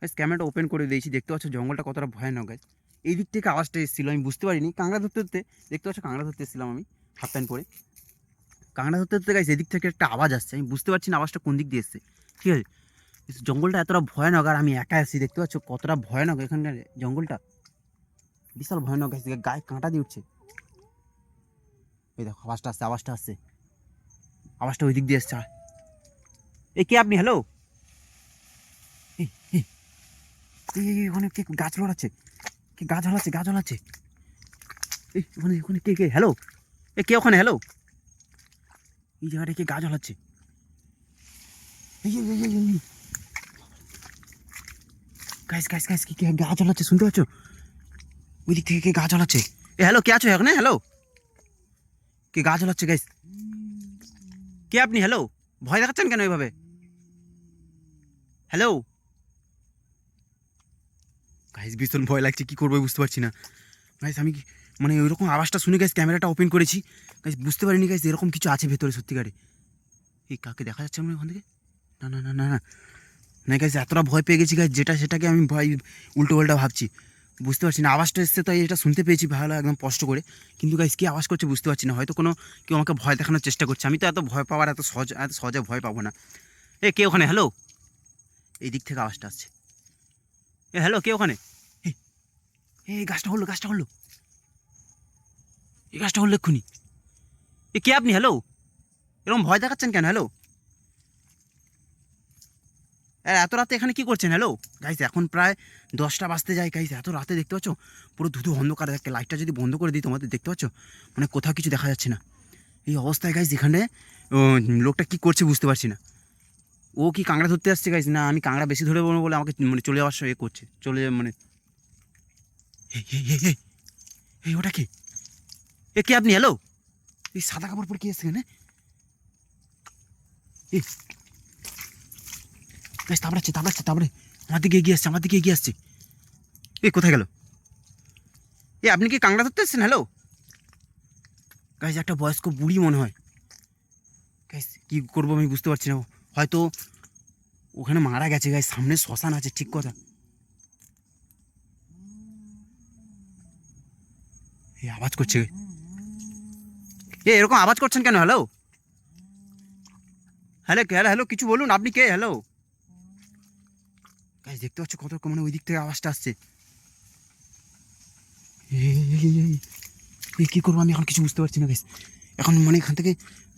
Guys ক্যামেরাটা open করে দিয়েছি। দেখতে পাচ্ছ জঙ্গলটা কতটা ভয়ানক গাইস এই দিক থেকে আওয়াজটা এসেছিল, আমি বুঝতে পারিনি। কাঁকড়া ধরতে ধরতে, দেখতে পাচ্ছ কাঁকড়া ধরতে এসেছিলাম আমি হাফ প্যান্ট পরে। কাঁকড়া ধরতে ধরতে গাইস এদিক থেকে একটা আওয়াজ আসছে, আমি বুঝতে পারছি না আওয়াজটা কোন দিক দিয়ে এসছে। ঠিক আছে? জঙ্গলটা এতটা ভয়ানক, আর আমি একা আছি, দেখতে পাচ্ছ কতটা ভয়ানক এখানকার জঙ্গলটা। বিশাল ভয়ানক গাইস গায়ে কাঁটা দিয়ে উঠছে। এই দেখো, আওয়াজটা আসছে আওয়াজটা আসছে। আওয়াজটা ওই দিক দিয়ে এসছে এই কে আপনি? হ্যালো এই ওখানে কে গাছ লড়াচ্ছে কে গাছ হলাচ্ছে গাছ হলাচ্ছে এই ওখানে ওখানে কে কে? হ্যালো এ, কে ওখানে? হ্যালো এই জায়গাটা কে গাছ হলাচ্ছে এই গাছ গাছ গাছ কি, কে গাছ হলাচ্ছে শুনতে পাচ্ছ? ওই দিক থেকে কে গাছ হলাচ্ছে এ হ্যালো কে আছো এখানে? হ্যালো কে গাছ হলাচ্ছে গাইস কে আপনি? হ্যালো ভয় দেখাচ্ছেন কেন এইভাবে? হ্যালো গাইস ভীষণ ভয় লাগছে, কি করব বুঝতে পারছি না। গাইস আমি মানে ওইরকম আওয়াজটা শুনে গাইস ক্যামেরাটা ওপেন করেছি। গাইস বুঝতে পারিনি গাইস এরকম কিছু আছে ভেতরে সত্যিকারে। এই কাকে দেখা যাচ্ছে মনে ওখান থেকে? না না না না না। না গাইস এতটা ভয় পেয়ে গেছি গাইস যেটা সেটাকে আমি ভয় উল্টো পাল্টা ভাবছি। বুঝতে পারছি না, আওয়াজটা এসছে, তাই এটা শুনতে পেয়েছি ভালো, একদম কষ্ট করে। কিন্তু গাইস কি আওয়াজ করছে বুঝতে পারছি না। হয়তো কোনো কেউ আমাকে ভয় দেখানোর চেষ্টা করছে। আমি তো এত ভয় পাওয়ার, এত সহজ, এত সহজে ভয় পাবো না। এ, কে ওখানে? হ্যালো এই দিক থেকে আওয়াজটা আসছে। এ হ্যালো কে ওখানে? এই, গাছটা হলো গাছটা হলো। এই গাছটা হলো এক্ষুনি। এ কে আপনি? হ্যালো? এরকম ভয় দেখাচ্ছেন কেন? হ্যালো? এত রাতে এখানে কি করছেন? হ্যালো? গাইস এখন প্রায় দশটা বাজতে যায় গাইস এত রাতে দেখতে পাচ্ছ? পুরো ধুধু অন্ধকার দেখতে লাইটটা যদি বন্ধ করে দিই তোমাদের দেখতে পাচ্ছ? মানে কোথাও কিছু দেখা যাচ্ছে না। এই অবস্থায় গাইস এখানে লোকটা কি করছে বুঝতে পারছি না। ও কি কাঁকড়া ধরতে আসছে গাইস না আমি কাঁকড়া বেশি ধরে বলব বলে আমাকে মানে চলে যাওয়ার সময় এ করছে। চলে যাবে মানে। এই, ওটা কি? এ কে আপনি? হ্যালো এই সাদা কাপড় পরে কি এসছে এখানে? গাইস তাবড়াচ্ছে তাবড়াচ্ছে তারপরে আমার দিকে এগিয়ে আসছে আমার দিকে এগিয়ে আসছে। এ কোথায় গেল? এ আপনি কি কাঁকড়া ধরতে এসছেন? হ্যালো গাইস একটা বয়স্ক বুড়ি মনে হয়। গাইস কি করব আমি বুঝতে পারছি না হয়তো ওখানে মারা গেছে গাইস সামনে শ্মশান আছে, ঠিক কথা। এই আওয়াজ করছে। এ, এরকম আওয়াজ করছেন কেন? হ্যালো হ্যালো হ্যালো হ্যালো কিছু বলুন, আপনি কে? হ্যালো গাইস দেখতে পাচ্ছ কত মানে ওই দিক থেকে আওয়াজটা আসছে। এই কী করব আমি? এখন কিছু বুঝতে পারছি না বেশ এখন মানে এখান থেকে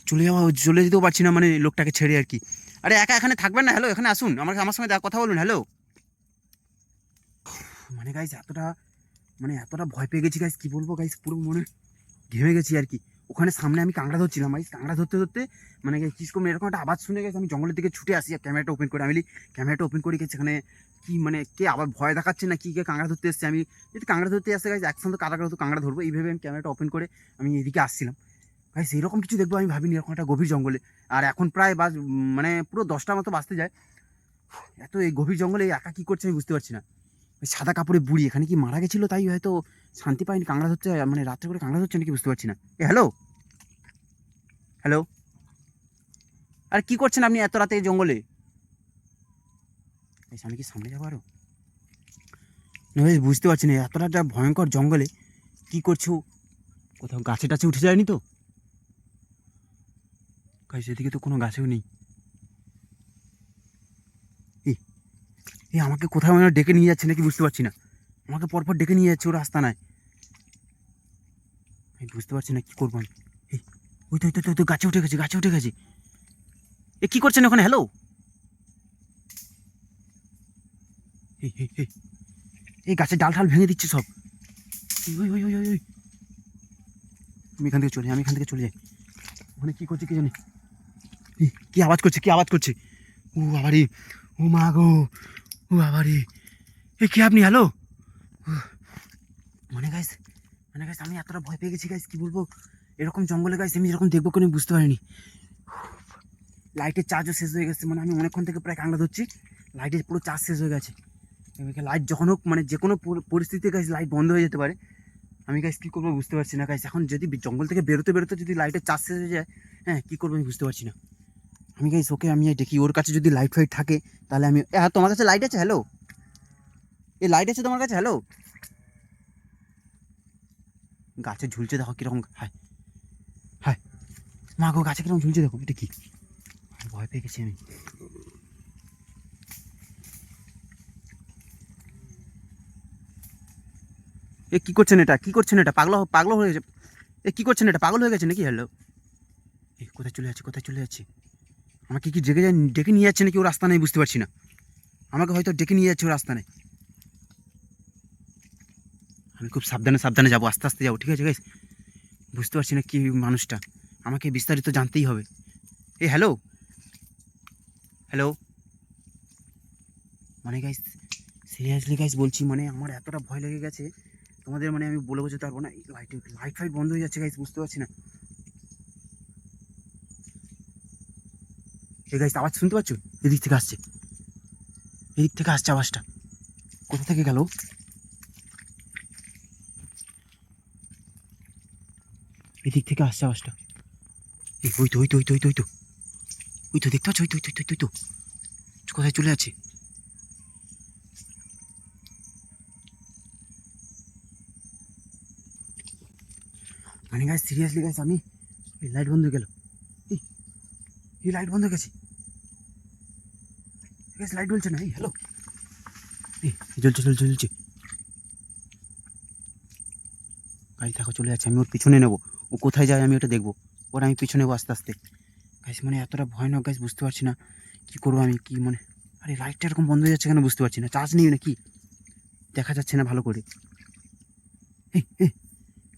চলে যাওয়া, চলে যেতেও পারছি না মানে লোকটাকে ছেড়ে আর কি। আরে একা এখানে থাকবেন না হ্যালো এখানে আসুন। আমার আমার সঙ্গে কথা বলুন হ্যালো মানে গাইস এতটা মানে এতটা ভয় পেয়ে গেছি গাইস কি বলব গাইস পুরো মনে ঘেমে গেছি আর কি। ওখানে সামনে আমি কাঁকড়া ধরছিলাম গাইস কাঁকড়া ধরতে ধরতে মানে কীরকম এরকম একটা আওয়াজ শুনে গেছে আমি জঙ্গলের দিকে ছুটে আসি আর ক্যামেরাটা ওপেন করে। আমি ক্যামেরাটা ওপেন করে গেছি এখানে কি মানে কে আবার ভয় দেখাচ্ছে না, কি কে কাঁকড়া ধরতে এসছে? আমি যদি কাঁকড়া ধরতে আসছে গাইস একসঙ্গে কাঁকড়া তো কাঁকড়া ধরবো। এইভাবে আমি ক্যামেরাটা ওপেন করে আমি এদিকে আসছিলাম। গাইস এরকম কিছু দেখব, আমি ভাবিনি, এরকম একটা গভীর জঙ্গলে। আর এখন প্রায় বাস মানে পুরো দশটার মতো বাজতে যায়। এত এই গভীর জঙ্গলে একা কী করছে আমি বুঝতে পারছি না। সাদা কাপড়ে বুড়ি, এখানে কি মারা গেছিল তাই হয়তো শান্তি পাইনি কাঁকড়া ধরতে মানে রাত্রে করে কাঁকড়া ধরছে নাকি বুঝতে পারছি না। এ হ্যালো হ্যালো আর কি করছেন আপনি এত রাতে এই জঙ্গলে? আমি কি সামনে যাব আরও? না ভাই, বুঝতে পারছি না, এতটা ভয়ঙ্কর জঙ্গলে কি করছ? কোথাও গাছে টাছে উঠে যায়নি তো? গাছ এদিকে তো কোনো গাছেও নেই। এই আমাকে কোথাও মানে ডেকে নিয়ে যাচ্ছে নাকি বুঝতে পারছি না। আমাকে পরপর ডেকে নিয়ে যাচ্ছে ও রাস্তা নাই আমি বুঝতে পারছি না কি করব আমি। তো ওই তো, ওই তো গাছে উঠে গেছে গাছে উঠে গেছে। এ কি করছেন ওখানে? হ্যালো এই গাছের ডাল ঠাল ভেঙে দিচ্ছে সব। ওই ওই ওই ওই। আমি এখান থেকে চলে যাই আমি এখান থেকে চলে যাই। ওখানে কি করছে কি জানি? কি আওয়াজ করছে, কি আওয়াজ করছে? ও বাবারি, ও মা গো, ও বাবারি। এ কি আপনি? হ্যালো? মানে গাইস মানে গাইস আমি এতটা ভয় পেয়ে গেছি গাইস কি বলব? এরকম জঙ্গলে গাইস আমি যেরকম দেখব কোনো বুঝতে পারিনি। লাইটের চার্জও শেষ হয়ে গেছে মানে আমি অনেকক্ষণ থেকে প্রায় কাংড়া ধরছি। লাইটের পুরো চার্জ শেষ হয়ে গেছে। এদিকে লাইট যখন হোক মানে যে কোনো পরিস্থিতিতে গাইস লাইট বন্ধ হয়ে যেতে পারে। আমি গাইস কী করব বুঝতে পারছি না গাইস এখন যদি জঙ্গল থেকে বেরোতে বেরোতে যদি লাইটের চার্জ শেষ হয়ে যায় হ্যাঁ কী করব আমি বুঝতে পারছি না। আমি গাইস ওকে আমি দেখি, ওর কাছে যদি লাইট ফাইট থাকে, তাহলে আমি হ্যাঁ তোমার কাছে লাইট আছে? হ্যালো এ লাইট আছে তোমার কাছে? হ্যালো গাছে ঝুলছে, দেখো কীরকম, হায় হায়, মা গো, গাছে কীরকম ঝুলছে, দেখো, এটা কি? ভয় পেয়ে গেছি আমি। এ, কি করছেন এটা? কি করছেন এটা? পাগলা পাগলা হয়ে গেছে। এ, কি করছেন এটা? পাগল হয়ে গেছে নাকি? হ্যালো এ, কোথায় চলে যাচ্ছে, কোথায় চলে যাচ্ছে? আমাকে কি ডেকে যায়, ডেকে নিয়ে যাচ্ছে নাকি ও রাস্তা নেই বুঝতে পারছি না। আমাকে হয়তো ডেকে নিয়ে যাচ্ছে ও রাস্তা নেই। আমি খুব সাবধানে সাবধানে যাব, আস্তে আস্তে যাব, ঠিক আছে গাইস বুঝতে পারছি না কি মানুষটা। আমাকে বিস্তারিত জানতেই হবে। এ হ্যালো হ্যালো মানে গাইস সিরিয়াসলি গাইস বলছি মানে আমার এতটা ভয় লেগে গেছে, তোমাদের মানে আমি বলে বোঝাতে পারব না। লাইট লাইট ফাইট বন্ধ হয়ে যাচ্ছে গাইস বুঝতে পারছি না। এই গাইস আওয়াজ শুনতে পাচ্ছ? এদিক থেকে আসছে। এদিক থেকে আসছে আওয়াজটা। কোথা থেকে গেল? এদিক থেকে আসছে আওয়াজটা। এই ওই তো ওই তো ওই তো ওই তো ওই তো। ওই তো দেখতে পাচ্ছ? ওই তো তো তো, কোথায় চলে যাচ্ছে? মানে গাছ সিরিয়াসলি গাছ আমি এই লাইট বন্ধ গেল। এই লাইট বন্ধ গেছে। গাছ লাইট জ্বলছে না, এই হ্যালো জ্বলছে জ্বলছে জ্বলছে। গাড়ি দেখো, চলে যাচ্ছে, আমি ওর পিছনে নেব। ও কোথায় যায় আমি ওটা দেখব। ওর আমি পিছনে নেব আস্তে আস্তে। গাছ মানে এতটা ভয়ানক গাছ বুঝতে পারছি না কী করব আমি, কি মানে আরে লাইটটা এরকম বন্ধ হয়ে যাচ্ছে কেন বুঝতে পারছি না চার্জ নেই না কি দেখা যাচ্ছে না ভালো করে।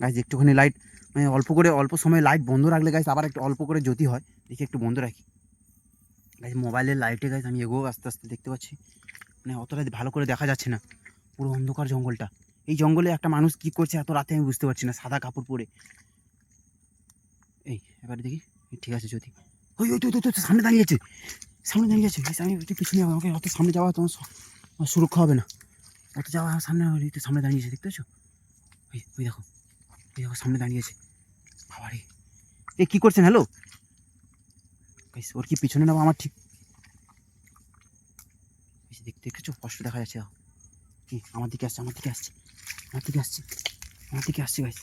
গাছ একটুখানি লাইট মানে অল্প করে, অল্প সময় লাইট বন্ধ রাখলে গাছ আবার একটু অল্প করে জ্যোতি হয়, দেখি একটু বন্ধ রাখি। গাছ মোবাইলের লাইটে গাছ আমি এগোও আস্তে আস্তে দেখতে পাচ্ছি? মানে অতটা ভালো করে দেখা যাচ্ছে না। পুরো অন্ধকার জঙ্গলটা। এই জঙ্গলে একটা মানুষ কি করছে এত রাতে আমি বুঝতে পারছি না সাদা কাপড় পরে। এই এবারে দেখি। ঠিক আছে যদি। ওই ওই তো ওই তো, সামনে দাঁড়িয়েছে সামনে দাঁড়িয়ে আছে। গাছ আমি একটু পিছনে যাব আমাকে অত সামনে যাওয়া তোমার সুরক্ষা হবে না। অত যাওয়া আমার সামনে তো সামনে দাঁড়িয়েছে দেখতে পাচ্ছ? ওই ওই দেখো। ওই দেখো সামনে দাঁড়িয়েছে বাবারে। এ কী করছেন? হ্যালো ওর কি পিছনে নেব আমার ঠিক? দেখতে দেখেছ? কষ্ট দেখা যাচ্ছে। কি? আমার দিকে আসছে, আমার দিকে আসছে, আমার দিকে আসছে, আমার দিকে আসছে ভাই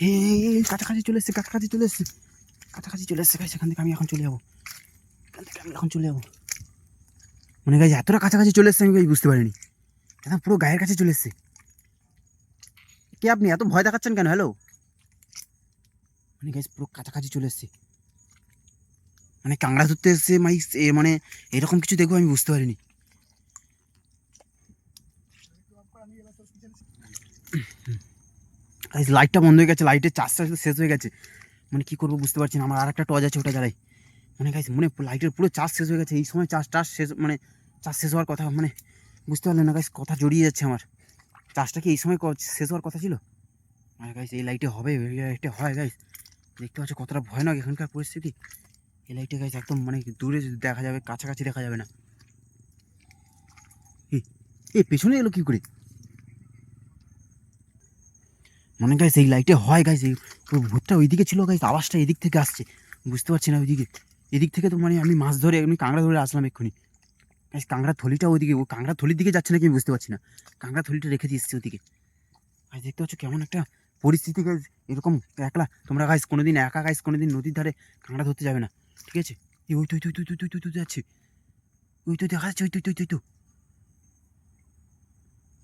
হে কাছাকাছি চলে এসছে, কাছাকাছি চলে এসছে। কাছাকাছি চলে এসছে গাইস এখান থেকে আমি এখন চলে যাব। এখান থেকে আমি এখন চলে যাব। মানে গাইস এতটা কাছাকাছি চলে এসছে, আমি গাইস বুঝতে পারিনি। এখন পুরো গায়ের কাছে চলে এসছে। কে আপনি? এত ভয় দেখাচ্ছেন কেন? হ্যালো মানে গাইস পুরো কাছাকাছি চলে এসছে। মানে কাংড়া ধরতে এসছে মানে এ মানে এরকম কিছু দেখব আমি বুঝতে পারিনি। লাইটটা বন্ধ হয়ে গেছে লাইটের চার্জটা শেষ হয়ে গেছে। মানে কি করব বুঝতে পারছি না, আমার আর একটা টর্চ আছে, ওটা জ্বালাই। মানে গাইস মনে লাইটের পুরো চার্জ শেষ হয়ে গেছে, এই সময় চার্জ টার্জ শেষ মানে চার্জ শেষ হওয়ার কথা মানে বুঝতে পারলেন না গাইস কথা জড়িয়ে যাচ্ছে আমার। চার্জটা কি এই সময় শেষ হওয়ার কথা ছিল? আর গাইস এই লাইটে হবে, এই লাইটে হয় গাইস দেখতে পাচ্ছ কতটা ভয়ানক এখানকার পরিস্থিতি। এই লাইটে গাইস একদম মানে দূরে দেখা যাবে, কাছাকাছি দেখা যাবে না। এই পেছনে এলো কি করে? মানে গাইস এই লাইটে হয় গাইস এই ভূতটা ওইদিকে ছিল গাইস আওয়াজটা এদিক থেকে আসছে। বুঝতে পারছি না ওইদিকে। এদিক থেকে তো মানে আমি মাছ ধরে এমনি কাঁকড়া ধরে আসলাম এক্ষুনি। গাইস কাঁকড়া থলিটা ওইদিকে, ও কাঁকড়া থলির দিকে যাচ্ছে নাকি আমি বুঝতে পারছি না। কাঁকড়া থলিটা রেখে এসছে ওদিকে। গাইস দেখতে পাচ্ছ কেমন একটা পরিস্থিতি গাইস এরকম একলা? তোমরা গাইস কোনোদিন একা গাইস কোনোদিন নদীর ধারে কাঁকড়া ধরতে যাবে না। ঠিক আছে? এই ওই তুই তুই তুই তুই তুই তুই তুই যাচ্ছে। ওই তুই দেখা যাচ্ছে, ওই তুই তুই তুই তুই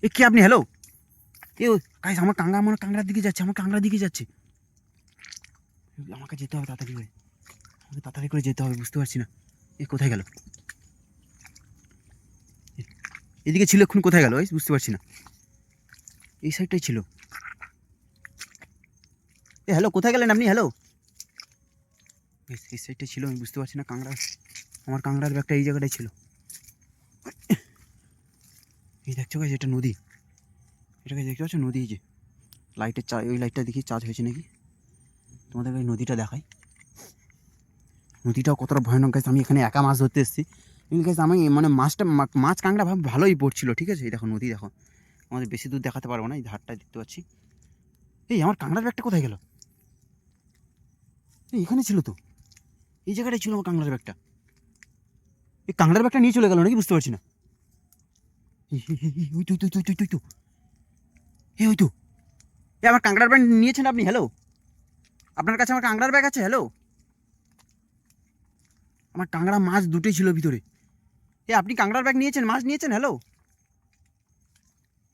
এ কি আপনি? হ্যালো এ গাইস আমার কাঁকড়া, আমার কাঁকড়ার দিকে যাচ্ছে, আমার কাঁকড়ার দিকে যাচ্ছে। আমাকে যেতে হবে তাড়াতাড়ি করে। আমাকে তাড়াতাড়ি করে যেতে হবে, বুঝতে পারছি না। এ কোথায় গেল? এদিকে ছিল, এখন কোথায় গেল? বুঝতে পারছি না। এই সাইডটাই ছিল। এ হ্যালো কোথায় গেলেন আপনি? হ্যালো এই সাইডটাই ছিল, আমি বুঝতে পারছি না, কাঁকড়া, আমার কাঁকড়ার ব্যাগটা এই জায়গাটাই ছিল। এই দেখছ গাছ এটা নদী। এটাকে দেখতে পাচ্ছ? নদী যে। লাইটের চা, ওই লাইটটা দেখি, চার্জ হয়েছে নাকি? তোমাদের এই নদীটা দেখাই। নদীটাও কতটা ভয়ানক গাছ আমি এখানে একা মাছ ধরতে এসেছি। গাছ আমি মানে মাছটা মাছ কাঁকড়া ভালোই পড়ছিল, ঠিক আছে? এই দেখো, নদী দেখো। আমাদের বেশি দূর দেখাতে পারব না, এই ধারটা দেখতে পাচ্ছি। এই, আমার কাঁকড়ার ব্যাগটা কোথায় গেল? এখানে ছিল তো। এই জায়গাটায় ছিল আমার কাঁকড়ার ব্যাগটা। এই কাঁকড়ার ব্যাগটা নিয়ে চলে গেল নাকি বুঝতে পারছি না। এই, এই, এই, এই, ওই তো এ ওই তো এ আমার কাঁকড়ার ব্যাগ নিয়েছেন আপনি? হ্যালো আপনার কাছে আমার কাঁকড়ার ব্যাগ আছে? হ্যালো আমার কাঁকড়া মাছ দুটোই ছিল ভিতরে। এ আপনি কাঁকড়ার ব্যাগ নিয়েছেন? মাছ নিয়েছেন? হ্যালো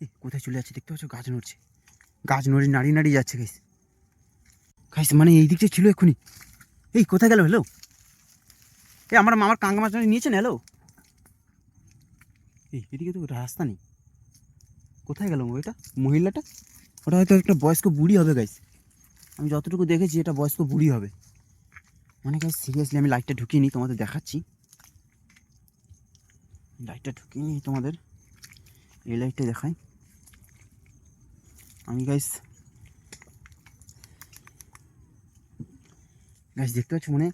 এ কোথায় চলে যাচ্ছে? দেখতে পাচ্ছ? গাছ নড়ছে। গাছ নড়ে নাড়ি নাড়ি যাচ্ছে গাইস গাইস মানে এই দিকটা ছিল এক্ষুনি। এই, কোথায় গেল? হ্যালো এ আমার মামার কাঁকড়া মাছ নিয়েছেন? হ্যালো এই, এদিকে তো রাস্তা নেই। কোথায় গেল ওইটা মহিলাটা? ওটা হয়তো একটা বয়স্ক বুড়ি হবে, গাইস। আমি যতটুকু দেখেছি, এটা বয়স্ক বুড়ি হবে। মানে গাইস সিরিয়াসলি আমি লাইটটা ঢুকিয়ে নিই, তোমাদের দেখাচ্ছি। লাইটটা ঢুকিয়ে নিই তোমাদের। এই লাইটটা দেখাই। আমি, গাইস গাইস দেখতে পাচ্ছ মানে?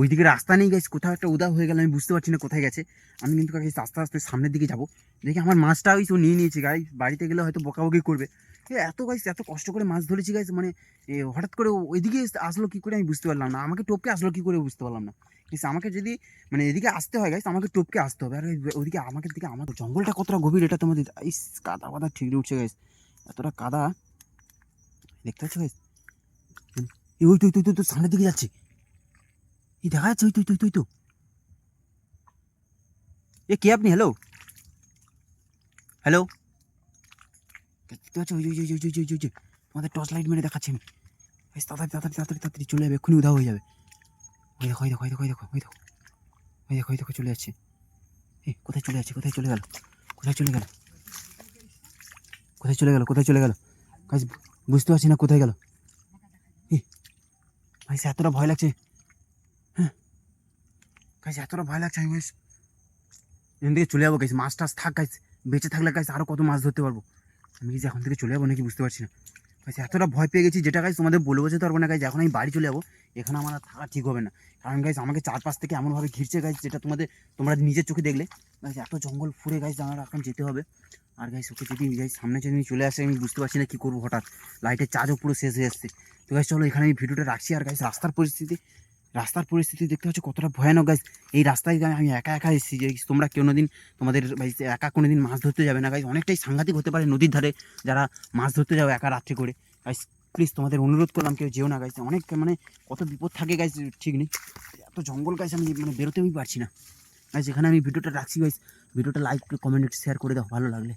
ওইদিকে রাস্তা নেই গাইস কোথাও একটা উদা হয়ে গেল, আমি বুঝতে পারছি না কোথায় গেছে। আমি কিন্তু গাইস আস্তে আস্তে সামনের দিকে যাব। দেখি আমার মাছটা ওই তো নিয়ে নিয়েছি গাই বাড়িতে গেলে হয়তো বকাবকি করবে। এত গাইস এত কষ্ট করে মাছ ধরেছি গাইস মানে হঠাৎ করে ওইদিকে আসলো কি করে আমি বুঝতে পারলাম না। আমাকে টপকে আসলো কি করে বুঝতে পারলাম না। গাইস আমাকে যদি মানে এদিকে আসতে হয় গাইস আমাকে টপকে আসতে হবে। আর ওইদিকে আমাকে দিকে আমার জঙ্গলটা কতটা গভীর, এটা তোমাদের, ইস, কাদা কাদা ঠিক উঠছে গাইস এতটা কাদা। দেখতে পাচ্ছ এই ওই তুই তুই তুই সামনের দিকে যাচ্ছে। এই, দেখা যাচ্ছে, ওই তুই তুই তুই তো এ, কে আপনি? হ্যালো হ্যালো যে টর্চ লাইট মেরে দেখাচ্ছি আমি। তাড়াতাড়ি তাড়াতাড়ি তাড়াতাড়ি তাড়াতাড়ি চলে যাবে, এক্ষুনি উধাও হয়ে যাবে। ওই দেখো ওই দেখো ওই দেখো ওই দেখো ওই দেখো। ওই দেখো ওই দেখো, চলে যাচ্ছে। এ, কোথায় চলে যাচ্ছে, কোথায় চলে গেল? কোথায় চলে গেল? কোথায় চলে গেল? কোথায় চলে গেল? কাজ বুঝতে পারছি না কোথায় গেল। ভাই এতটা ভয় লাগছে। হ্যাঁ। এতটা ভয় লাগছে আমি বেশ এখান থেকে চলে যাব গাইস মাছ টাছ থাক গাইস বেঁচে থাকলে গাইস আরও কত মাছ ধরতে পারব। আমি কি যে এখন থেকে চলে যাব নাকি বুঝতে পারছি না। গাইস এতটা ভয় পেয়ে গেছি যেটা গাইস তোমাদের বলে বোঝাতে পারব না গাইস এখন আমি বাড়ি চলে যাব। এখানে আমার থাকা ঠিক হবে না। কারণ গাইজ আমাকে চারপাশ থেকে এমনভাবে ঘিরছে গাইস যেটা তোমাদের তোমরা নিজের চোখে দেখলে। গাইস এত জঙ্গল ফুরে গাইস আমার এখন যেতে হবে। আর গাইস ওকে যদি গাইস সামনে যদি চলে আসে, আমি বুঝতে পারছি না কী করব হঠাৎ। লাইটের চার্জও পুরো শেষ হয়ে আসছে তো গাইস চলো এখানে আমি ভিডিওটা রাখছি। আর গাইজ রাস্তার পরিস্থিতি রাস্তার পরিস্থিতি দেখতে পাচ্ছ কতটা ভয়ানক গাইস এই রাস্তায় আমি একা একা এসেছি যে তোমরা কোনোদিন তোমাদের ভাই একা কোনোদিন মাছ ধরতে যাবে না গাইস অনেকটাই সাংঘাতিক হতে পারে নদীর ধারে যারা মাছ ধরতে যাও একা রাত্রে করে। গাইস প্লিজ তোমাদের অনুরোধ করলাম, কেউ যেও না গাইস অনেক মানে কত বিপদ থাকে গাইস ঠিক নেই। এত জঙ্গল গাইস আমি মানে বেরোতেই পারছি না। গাইস এখানে আমি ভিডিওটা রাখছি গাইস ভিডিওটা লাইক কমেন্ট শেয়ার করে দাও, ভালো লাগলে।